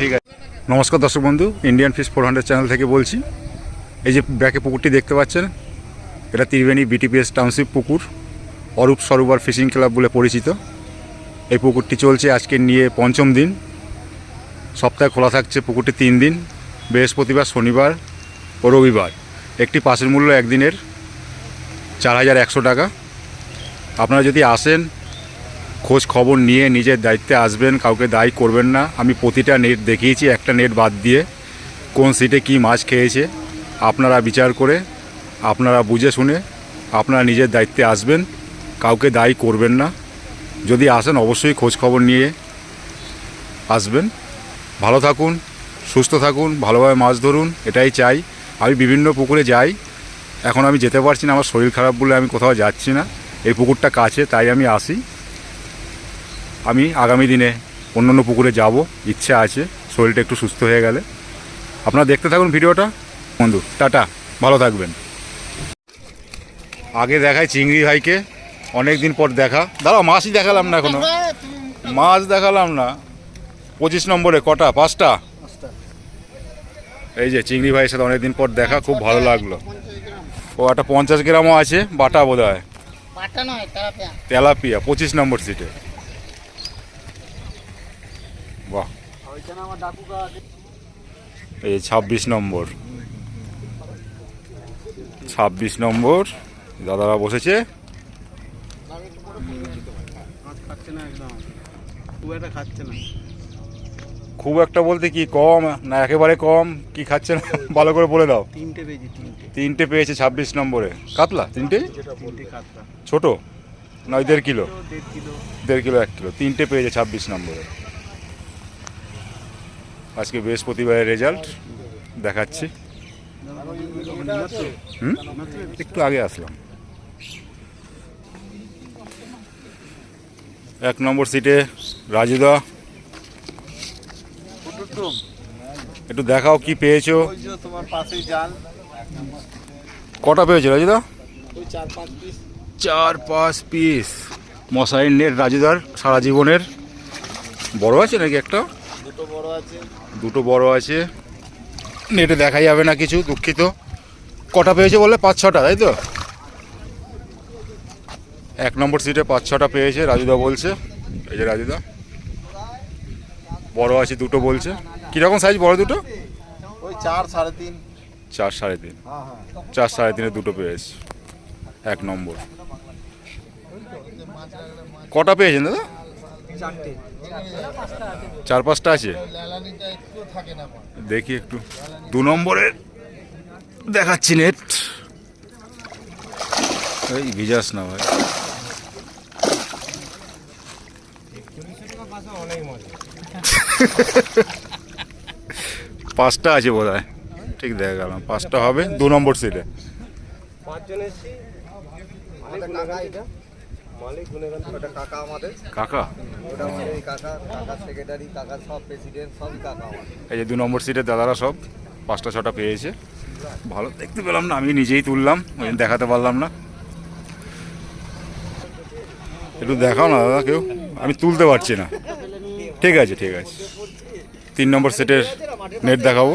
ঠিক আছে। নমস্কার দর্শক বন্ধু Indian fish four hundred channel থেকে বলছি। এই যে ব্যাকে পুকুরটি দেখতে পাচ্ছেন, এটা ত্রিবেণী বিটিপিএস টাউনশিপ পুকুর, অরূপ সরোবর ফিশিং ক্লাব বলে পরিচিত। এই পুকুরটি চলছে আজকে নিয়ে পঞ্চম দিন। সপ্তাহে খোলা থাকছে পুকুরটি তিন দিন, বৃহস্পতিবার, শনিবার ও রবিবার। একটি পাশের মূল্য একদিনের চার হাজার একশো টাকা। আপনারা যদি আসেন খোঁজ খবর নিয়ে নিজের দায়িত্বে আসবেন, কাউকে দায়ী করবেন না। আমি প্রতিটা নেট দেখিয়েছি, একটা নেট বাদ দিয়ে কোন সিটে কি মাছ খেয়েছে। আপনারা বিচার করে, আপনারা বুঝে শুনে, আপনারা নিজের দায়িত্বে আসবেন, কাউকে দায়ী করবেন না। যদি আসেন, অবশ্যই খোঁজ খবর নিয়ে আসবেন। ভালো থাকুন, সুস্থ থাকুন, ভালোভাবে মাছ ধরুন, এটাই চাই। আমি বিভিন্ন পুকুরে যাই, এখন আমি যেতে পারছি না, আমার শরীর খারাপ বলে আমি কোথাও যাচ্ছি না। এই পুকুরটা কাছে, তাই আমি আসি। আমি আগামী দিনে অন্য অন্য পুকুরে যাব ইচ্ছা আছে শরীরটা একটু সুস্থ হয়ে গেলে। আপনারা দেখতে থাকুন ভিডিওটা। বন্ধু টাটা ভালো থাকবেন। আগে দেখায় চিংড়ি ভাইকে অনেক দিন পর দেখা। দাঁড়াও মাছই দেখালাম না এখনও। মাছ দেখালাম না। পঁচিশ নম্বরে কটা? পাঁচটা? এই যে চিংড়ি ভাইয়ের সাথে অনেকদিন পর দেখা খুব ভালো লাগল। ও একটা পঞ্চাশ গ্রামও আছে বাটা বোধ হয় তেলাপিয়া। পঁচিশ নম্বর সিটে বাহ এই ছাব্বিশ নম্বর। ছাব্বিশ নম্বর দাদারা বসেছে। খুব একটা বলতে কি কম না একেবারে কম কি খাচ্ছে না ভালো করে বলে দাও। তিনটে পেয়েছি তিনটে। পেয়েছে ছাব্বিশ নম্বরে। কাতলা তিনটে? ছোট? নয় দেড় কিলো। দেড় কিলো এক কিলো। তিনটে পেয়েছে ছাব্বিশ নম্বরে। আজকে বৃহস্পতিবারের রেজাল্ট দেখাচ্ছি। হুম? একটু আগে আসলাম। এক নম্বর সিটে রাজুদা। একটু দেখাও কি পেয়েছ। কটা পেয়েছ রাজুদা? চার, পাঁচ পিস মশাইয়ের নেট রাজুদার সারা জীবনের। বড় আছে নাকি একটা? দুটো বড় আছে। দুটো বড় আছে। নেটে দেখা যাবে না কিছু দুঃখিত। কটা পেয়েছে বলে পাঁচ ছটা তাই তো? এক নম্বর সিটে পাঁচ ছটা পেয়েছে রাজুদা বলছে। এই যে রাজুদা। বড় আছে দুটো বলছে। কীরকম সাইজ বড় দুটো? ওই চার সাড়ে তিন। চার সাড়ে তিন। হ্যাঁ হ্যাঁ। চার সাড়ে তিনে দুটো পেয়েছে। এক নম্বর। কটা পেয়েছেন দাদা? চার পাঁচটা আছে? দেখি একটু। দু নম্বরের দেখাচ্ছি নেট এই ভিজাস না ভাই। পাঁচটা আছে বোধ হয় ঠিক দেখা গেলাম পাঁচটা হবে। দু নম্বর সিটে পাঁচজন এসছি মালিক ওটা কাকা আমাদের। কাকা? ওটা আমাদের এই কাকা সেক্রেটারি কাকা সব প্রেসিডেন্ট সবই কাকা আমাদের। এই যে দু নম্বর সিটে দাদারা সব পাঁচটা ছটা পেয়েছে। ভালো দেখতে পেলাম না আমি নিজেই তুললাম ওই দেখাতে পারলাম না। একটু দেখাও না দাদা কেউ? আমি তুলতে পারছি না। ঠিক আছে ঠিক আছে। তিন নম্বর সেটের নেট দেখাবো।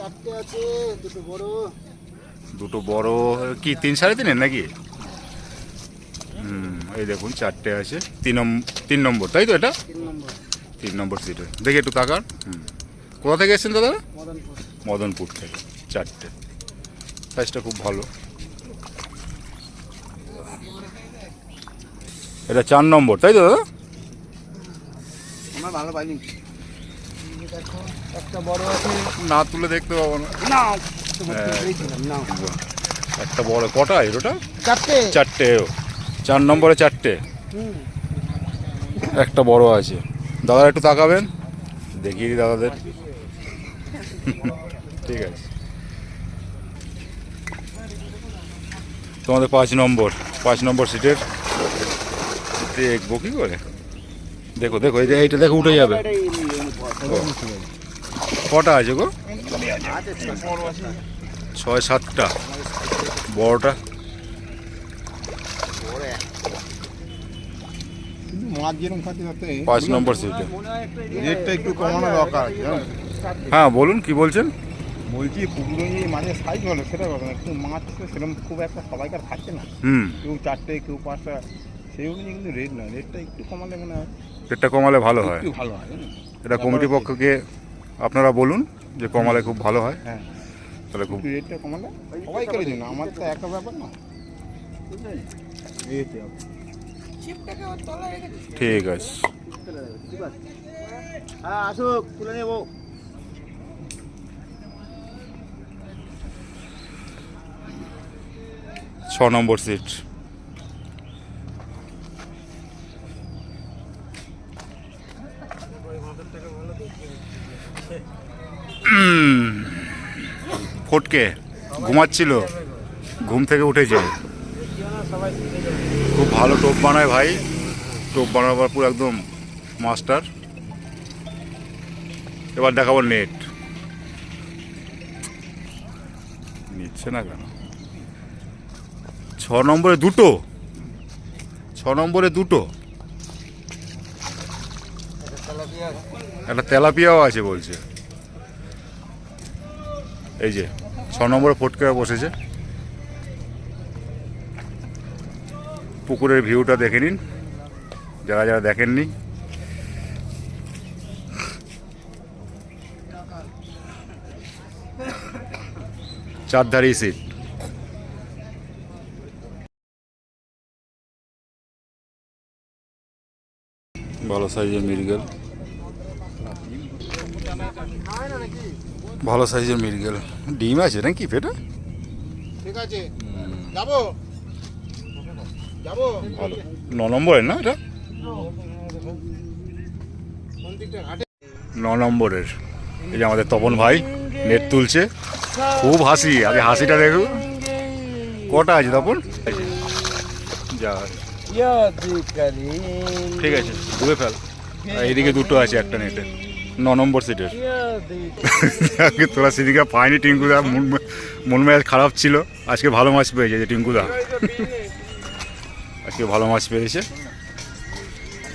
চারটে আছে দুটো বড়। দুটো বড় কি তিন সাড়ে তিনের নাকি? হুম এই দেখুন চারটে আছে। তিন তিন নম্বর তাই তো এটা? তিন নম্বর। তিন নম্বর সিটে। দেখি একটু তাকান। হুম। কোথা থেকে এসেছেন দাদা? মদনপুর। মদনপুর থেকে চারটে। সাইজটা খুব ভালো। এটা চার নম্বর তাই তো দাদা? ভালো পাইনি দেখো একটা বড় আছে না তুলে দেখতে পাবো না না হ্যাঁ। একটা বড় কটা এর ওটা চারটে চারটে। চার নম্বরে চারটে একটা বড় আছে দাদা একটু তাকাবেন দেখিয়ে দিই দাদাদের ঠিক আছে তোমাদের পাঁচ নম্বর পাঁচ নম্বর সিটের দেখব কি করে দেখো দেখো এইটা দেখো উঠে যাবে। কটা আছে গো? ছয় সাতটা। বড়টা? পাঁচ নম্বর সিটে রেটটা একটু কমানো দরকার আছে হ্যাঁ বলুন কি বলছেন? বলছি পুকুরে যে মাছের সাইজ হলো সেটা কথা না কিন্তু মাছ তো সেরকম খুব একটা সবাইকার থাকছে না। হুম। কেউ চারটে কেউ পাঁচটা সেই অনুযায়ী কিন্তু রেট না। রেটটা একটু কমালে মনে হয় রেটটা কমালে ভালো হয়। ভালো হয়? এটা কমিটি পক্ষকে আপনারা বলুন যে কমালে খুব ভালো হয়। হ্যাঁ। তাহলে খুব রেটটা কমালে? সবাইকার জন্য আমার তো একটা ব্যাপার না। ঠিক আছে। হ্যাঁ আসুক তুলে নেব। ছ নম্বর সিট ফটকে ঘুমাচ্ছিল, ঘুম থেকে উঠেছে। খুব ভালো টোপ বানায় ভাই। টোপ বানাবার পুরো একদম মাস্টার। এবার দেখাবো নেট। নিচ্ছে না কেন? ছ নম্বরে দুটো। ছ নম্বরে দুটো। একটা তেলাপিয়াও আছে বলছে। এই যে, ছ নম্বরে ফটকে বসেছে। পুকুরের ভিউটা দেখে নিন। যারা যারা দেখেননি। চারধারি সিট। ভালো সাইজের মৃগেল। ভালো সাইজের মৃগেল। ডিম আছে নাকি পেটে? ঠিক আছে। যাব। যাব। ভালো। ন নম্বরের না এটা? ন নম্বরের। এই যে আমাদের তপন ভাই নেট তুলছে। খুব হাসি। আগে হাসিটা দেখো। কটা আছে তপন? যা। ঠিক আছে ঘুরে ফেল। এইদিকে দুটো আছে, একটা নেটে। ন নম্বর সিটের। আজকে তোরা সেদিকে পায়নি টিঙ্কুদা, মন মেজাজ খারাপ ছিল। আজকে ভালো মাছ পেয়েছে যে টিঙ্কুদা। আজকে ভালো মাছ পেয়েছে।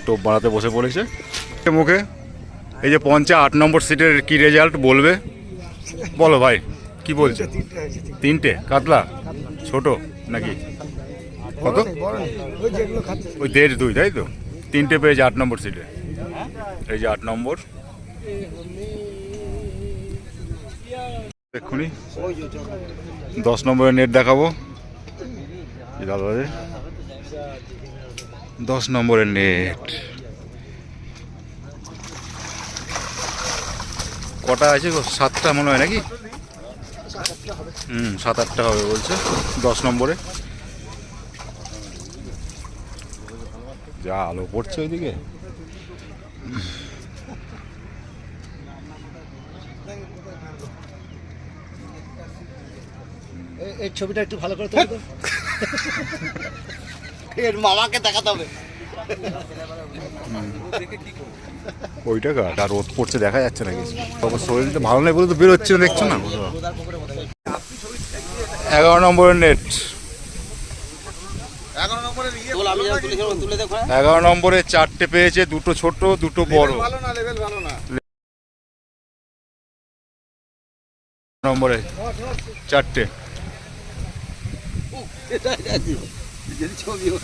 টোপ বানাতে বসে পড়েছে। মুখে, এই যে পঞ্চা আট নম্বর সিটের কি রেজাল্ট বলবে? বলো ভাই, কি বলছে? তিনটে, কাতলা? ছোট নাকি? কত? ওই দেড় দুই, তাই তো? তিনটে পেয়েছে আট নম্বর সিটে এই যে আট নম্বর। এক্ষুনি দশ নম্বরের নেট দেখাবো। দাদাদের। দশ নম্বরের নেট কটা আছে সাতটা মনে হয় নাকি? হুম, সাত আটটা হবে বলছে। দশ নম্বরে। যা আলো পড়ছে ওইদিকে। এই ছবিটা একটু ভালো করে তুলে এর মামাকে দেখাতে হবে। ওইটা আর রোদ পড়ছে দেখা যাচ্ছে না কিছু তবে শরীরটা ভালো নেই বলে তো বেরোচ্ছে না দেখছ না? এগারো নম্বরের নেট তোল আমি যখন তুলে ধরবো, তুলে দেখো হ্যাঁ? এগারো নম্বরে চারটে পেয়েছে দুটো ছোট দুটো বড়। ভালো না লেভেল ভালো না? নম্বরে চারটে।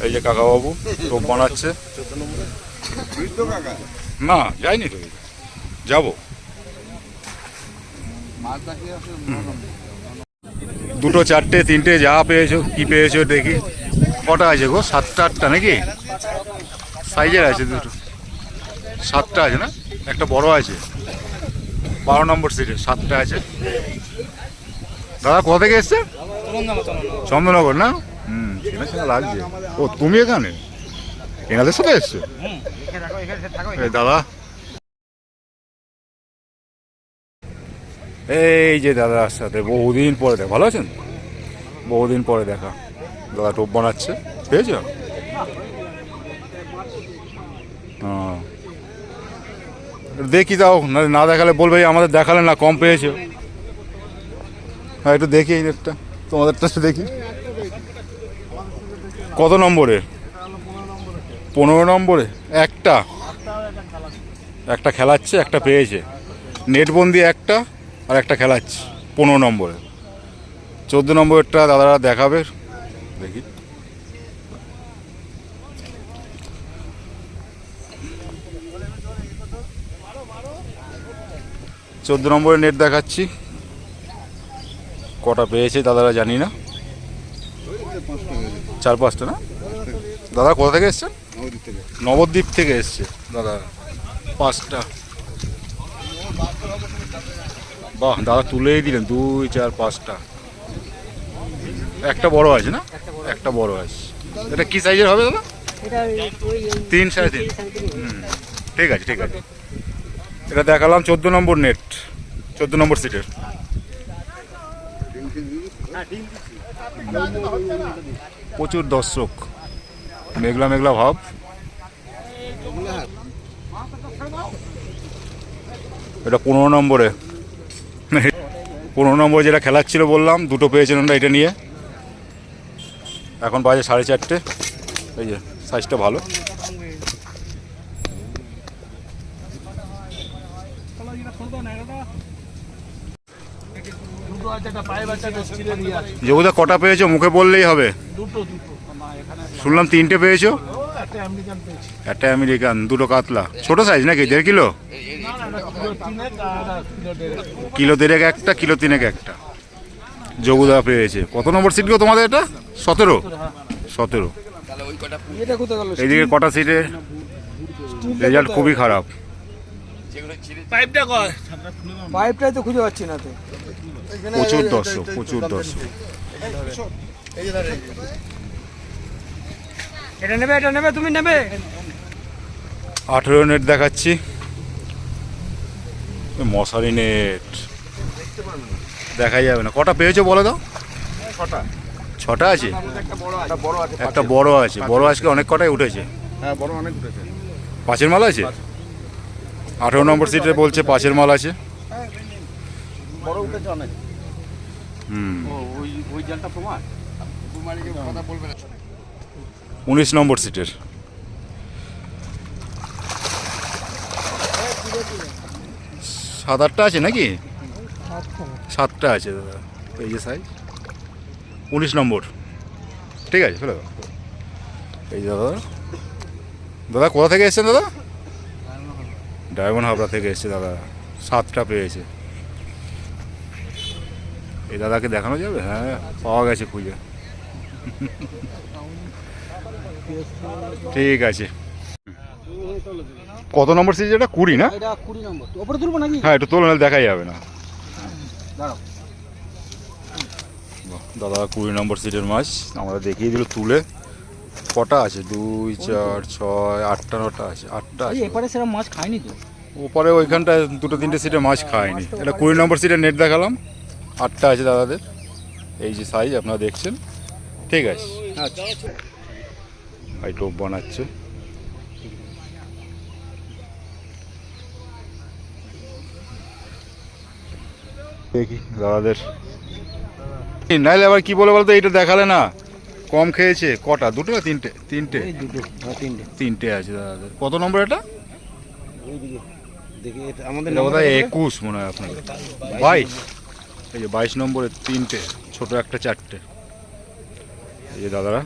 এই যে কাকাবাবু টোপ বানাচ্ছে। না যাইনি তো। যাব। দুটো চারটে তিনটে যা পেয়েছ কি পেয়েছ দেখি। কটা আছে গো? সাতটা, আটটা নাকি? সাইজের আছে দুটো। সাতটা আছে না? একটা বড় আছে। বারো নম্বর সিটে সাতটা আছে। দাদা, কোথা থেকে এসছে? চন্দননগর না? হুম, চেনা চেনা লাগছে। ও, তুমি এখানে? এনাদের সাথে এসছো? দাদা। এই যে দাদার সাথে বহুদিন পরে দেখা, ভালো আছেন? বহুদিন পরে দেখা। দাদা টোপ বানাচ্ছে। পেয়েছ? হ্যাঁ। দেখি তাও না দেখালে বলবে আমাদের দেখালে না, কম পেয়েছ। হ্যাঁ একটু দেখি এই নেটটা তোমাদেরটা দেখি। কত নম্বরে? পনেরো নম্বরে? একটা। একটা খেলাচ্ছে, একটা পেয়েছে। নেটবন্দি একটা, আর একটা খেলাচ্ছে, পনেরো নম্বরে। চোদ্দ নম্বরেরটা দাদারা দেখাবে। দেখি। চোদ্দ নম্বরে নেট দেখাচ্ছি। কটা পেয়েছে দাদারা জানি না। চার পাঁচটা না? দাদা কোথা থেকে এসছেন? নবদ্বীপ থেকে এসছে। দাদা, পাঁচটা। বাহ, দাদা তুলেই দিলেন। দুই, চার, পাঁচটা। একটা বড় আছে না? একটা বড় আছে এটা কি সাইজের হবে দাদা? তিন সাড়ে তিন। ঠিক আছে ঠিক আছে। এটা দেখালাম চোদ্দ নম্বর নেট চোদ্দ নম্বর সিটের প্রচুর দর্শক। মেঘলা মেঘলা ভাব। এটা পনেরো নম্বরে। পনেরো নম্বরে যেটা খেলাচ্ছিল বললাম দুটো পেয়েছেন ওরা এটা নিয়ে। এখন বাজে সাড়ে চারটে। এই যে সাইজটা ভালো। যোগুদা কটা পেয়েছ মুখে বললেই হবে। শুনলাম তিনটে পেয়েছ। একটা আমেরিকান দুটো কাতলা। ছোট সাইজ নাকি? দেড় কিলো? কিলো দেড়েক একটা কিলো তিনেক একটা। যোগুদা পেয়েছে। কত নম্বর সিট গো তোমাদের এটা? সতেরো? সতেরো। এইদিকে কটা সিটে রেজাল্ট খুবই খারাপ। পাইপটাই তো খুঁজে পাচ্ছি না তো। প্রচুর দর্শক প্রচুর দর্শক। এটা নেবে এটা নেবে তুমি নেবে। আঠেরো নেট দেখাচ্ছি। মশারি নেট দেখা যাবে না। কটা পেয়েছ বলো তো? ছটা। ছটা আছে? একটা বড় আছে। বড় আজকে অনেক কটাই উঠেছে? হ্যাঁ বড় অনেক উঠেছে। পাঁচের মাল আছে? আঠেরো নম্বর সিটে বলছে পাঁচের মাল আছে। বড় উঠেছে অনেক। হুম। ওই ওই জালটা প্রমাণ কথা বলবে না। উনিশ নম্বর সিটের। সাত আটটা আছে নাকি? সাতটা? আছে দাদা এই যে সাইজ উনিশ নম্বর। ঠিক আছে চলে এই দাদা। দাদা কোথা থেকে এসছেন দাদা? ডায়মন্ড হাবড়া থেকে এসছে দাদা। সাতটা পেয়েছে। এই দাদাকে দেখানো যাবে? হ্যাঁ পাওয়া গেছে খুঁজে। ঠিক আছে। কত নম্বর সিরিজ এটা? কুড়ি না? হ্যাঁ একটু তোলো দেখাই যাবে না। দাদা কুড়ি নম্বর সিটের মাছ। আমরা দেখিয়ে দিল তুলে। কটা আছে? দুই চার ছয় আটটা নটা আছে। আটটা আছে। এপারে সেরকম মাছ খায়নি তো? ওপরে ওইখানটায় দুটো তিনটে সিটে মাছ খায়নি এটা কুড়ি নম্বর সিটের নেট দেখালাম। আটটা আছে দাদাদের। এই যে সাইজ আপনারা দেখছেন। ঠিক আছে। আচ্ছা। ভাই টোপ বানাচ্ছে। দেখি দাদাদের। নাইলে আবার কি বলে বলতো এইটা দেখালে না কম খেয়েছে কটা? দুটো না তিনটে? তিনটে? হ্যাঁ তিনটে। তিনটে আছে দাদাদের। কত নম্বর এটা? আমাদের একুশ মনে হয় আপনাদের। বাইশ এই যে বাইশ নম্বরের তিনটে ছোট একটা চারটে। এই যে দাদারা।